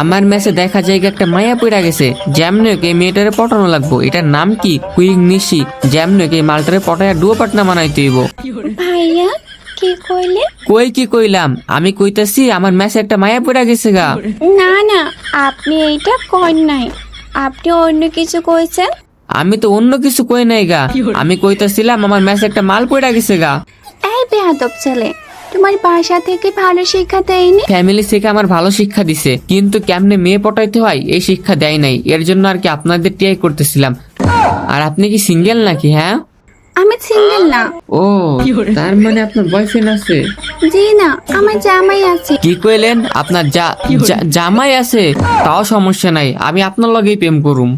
আমার ম্যাচে দেখা যায় একটা মায়া পড়া গেছে। জ্যামনকে এই মেয়েটারে পটানো লাগবো। এটার নাম কি? কুইং নিশি। জ্যামনকে এই মালটারে পটায়া ডুয়ো পাটনা বানাইতে হইব। ভাইয়া কি কইলে? কই কি কইলাম? আমি কইতাছি আমার ম্যাচে একটা মায়া পড়া গেছে গা। না না আপনি এইটা কর নাই। আপনি অন্য কিছু কইছেন? আমি তো অন্য কিছু কই নাই গা। আমি কইতাছিলাম আমার ম্যাচে একটা মাল পড়া গেছে গা। এই বেয়াদব ছেলে তোমার বাসা থেকে ভালো শিক্ষা দেয়নি? ফ্যামিলি থেকে আমার ভালো শিক্ষা দিছে কিন্তু কেমনে মেয়ে পটাইতে হয় এই শিক্ষা দেয় নাই। এর জন্য আর কি আপনাদের টিআই করতেছিলাম। আর আপনি কি সিঙ্গেল নাকি হ্যাঁ? আমি সিঙ্গেল না। ও তার মানে আপনার বয়ফ্রেন্ড আছে? জি না আমার জামাই আছে। কি কইলেন? আপনার জামাই আছে তাও সমস্যা নাই। আমি আপনার লগেই প্রেম করুম।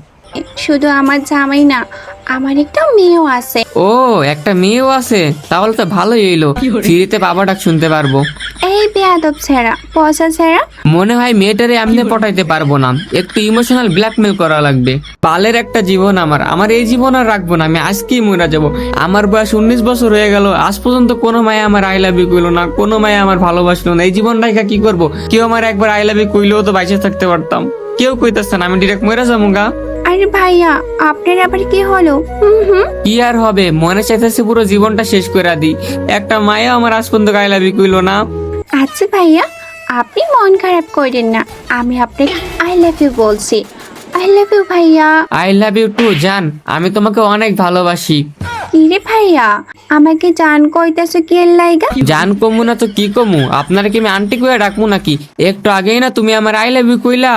শুধু আমার জামাই না আমার একটা মেয়েও আছে। ও একটা মেয়েও আছে? তাহলে তো ভালোই হইল। ফ্রিতে বাবা ডাক শুনতে পারব। এই বেয়াদব ছেড়া পয়সা ছেড়া। মনে হয় মেয়েটারে এমনি পটাইতে পারব না। একটু ইমোশনাল ব্ল্যাকমেল করা লাগবে। পালের একটা জীবন আমার। আমার এই জীবন আর রাখব না। আমি আজকেই মরে যাব। আমার বয়স উনিশ বছর হয়ে গেল। আজ পর্যন্ত কোনো মায়া আমার আই লাভ ইউ কইলো না। কোনো মায়া আমার ভালোবাসলো না। এই জীবন রেখা কি করব? কেউ আমার একবার আই লাভ ইউ কইলেও তো বাইচে থাকতে পারতাম। কেউ কইতাছে না আমি ডিরেক্ট মরে যাব গা। আরে ভাইয়া আপনার আবার কি হলো? হুম হুম। কি আর হবে মনে চাইতেছে পুরো জীবনটা শেষ করে দিই একটা মায়া আমার আজ পর্যন্ত আই লাভ কইলো না। আচ্ছা ভাইয়া আপনি মন খারাপ করেন না আমি আপনাকে আই লাভ ইউ বলছি। আই লাভ ইউ ভাইয়া। আই লাভ ইউ টু জান আমি তোমাকে অনেক ভালোবাসি। কি রে ভাইয়া আমাকে জান কইতাছো কি এর লাইগা? জান কমু না তো কি কমু আপনার কি আমি আন্টি কইয়া ডাকবো নাকি? একটু আগেই না তুমি আমার আই লাভ ইউ কইলা।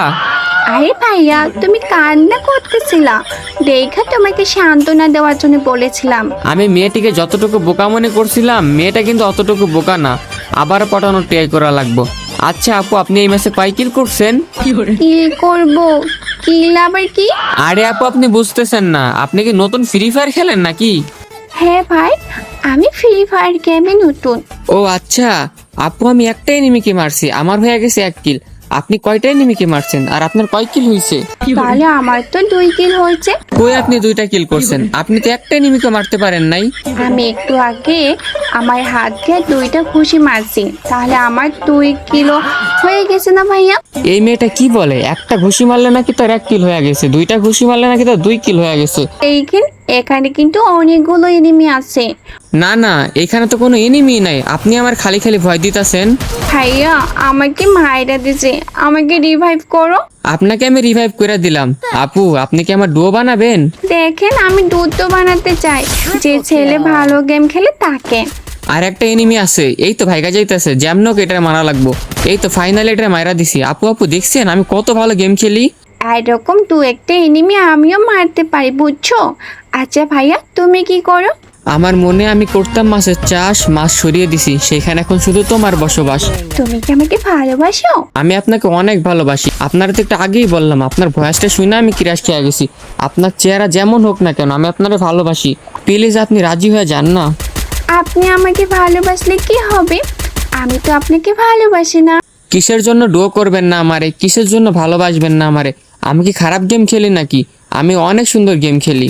আরে ভাইয়া তুমি কান্না করতেছিলা। দেখা তোমাকে সান্ত্বনা দেওয়ার জন্য বলেছিলাম। আমি মেয়েটিকে যতটুকু বোকা মনে করছিলাম মেয়েটা কিন্তু অতটুকু বোকা না। আবার পটানোর ট্রাই করা লাগবো। আচ্ছা আপু আপনি এই মাসে কয় কিল করছেন? কি করব? কি আবার কি? আরে আপু আপনি বুঝতেছেন না। আপনি কি নতুন ফ্রি ফায়ার খেলেন নাকি? হ্যাঁ ভাই আমি ফ্রি ফায়ার গেমে নতুন। ও আচ্ছা আপু আমি একটাই এনিমিকে মারছি। আমার হয়ে গেছে এক কিল আপনি কয়টা এনিমিকে মারছেন? আর আপনার কয় কিল হয়েছে তাহলে আমার তো দুই কিল হয়েছে। কই আপনি দুইটা কিল করছেন? আপনি তো একটা এনিমিকে মারতে পারেন নাই। আমি একটু আগে আমার হাত দিয়ে দুইটা খুশি মারছি। তাহলে আমার দুই কিলো হয়ে গেছে না ভাইয়া? এই মেয়েটা কি বলে? একটা ঘুষি মারলে নাকি তার এক কিল হয়ে গেছে? দুইটা ঘুষি মারলে নাকি তার দুই কিল হয়ে গেছে? এইখান এখানে কিন্তু অনেকগুলো এনিমি আছে। না না এখানে তো কোনো এনিমি নাই। আপনি আমার খালি খালি ভয় দিতেছেন। ভাইয়া আমাকে মায়েরা দিছে। আমাকে রিভাইভ করো। আপনাকে আমি রিভাইভ করে দিলাম। আপু আপনি কি আমার ডুয়ো বানাবেন? দেখেন আমি দুধ তো বানাতে চাই। যে ছেলে ভালো গেম খেলে তাকে। আর একটা এনিমি আছে এই তো ভাইগা যাইতেছে যেমনক এটা মারা লাগবো। এই তো ফাইনালি এটা মারা দিছি। আপু আপু দেখছেন আমি কত ভালো গেম খেলি? এরকম দু একটা এনিমি আমিও মারতে পারি বুঝছ? আচ্ছা ভাইয়া তুমি কি করো? আমার মনে আমি করতাম মাছের চাষ মাছ সরিয়ে দিছি সেখানে এখন শুধু তোমার বসবাস। তুমি কি আমাকে ভালোবাসো? আমি আপনাকে অনেক ভালোবাসি। আপনারা তো একটু আগেই বললাম আপনার ভয়েসটা শুনে আমি কিরাস খেয়ে গেছি। আপনার চেহারা যেমন হোক না কেন আমি আপনারে ভালোবাসি। প্লিজ আপনি রাজি হয়ে যান না। আপনি আমাকে ভালোবাসলে কি হবে? আমি তো আপনাকে ভালোবাসি না। কিসের জন্য ডো করবেন না আমারে? কিসের জন্য ভালোবাসবেন না আমারে? আমি কি খারাপ গেম খেলি নাকি? আমি অনেক সুন্দর গেম খেলি।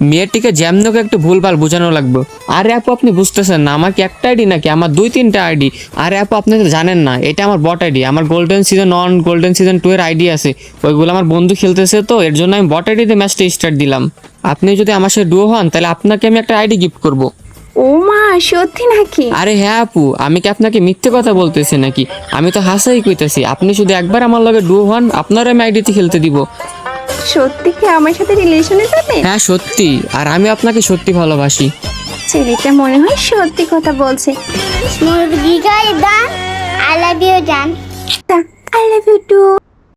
মেয়েটিকে যেমনকে একটু ভুলভাল বোঝানো লাগবে। আরে আপু আপনি বুঝতেছেন না আমার কি একটা আইডি নাকি? আমার দুই তিনটা আইডি। আরে আপু আপনি তো জানেন না এটা আমার বট আইডি। আমার golden season one golden season two এর আইডি আছে। ওইগুলো আমার বন্ধু খেলতেছে তো এর জন্য আমি বট আইডিতে ম্যাচটা স্টার্ট দিলাম। আপনি যদি আমার সাথে ডুও হন তাহলে আপনাকে আমি একটা আইডি গিফট করব। ও মা সত্যি নাকি? আরে হ্যাঁ আপু আমি কি আপনাকে মিথ্যে কথা বলতেছি নাকি? আমি তো হাসাই কইতেছি। আপনি শুধু একবার আমার লগে ডু হন আপনার আমি আইডিতে খেলতে দিব। সত্যি কি আমার সাথে রিলেশনে যাবে? হ্যাঁ সত্যি। আর আমি আপনাকে সত্যি ভালোবাসি। ছেলেটা মনে হয় সত্যি কথা বলছে। মুরগি গায়ে দান আই লাভ ইউ জান। I love you too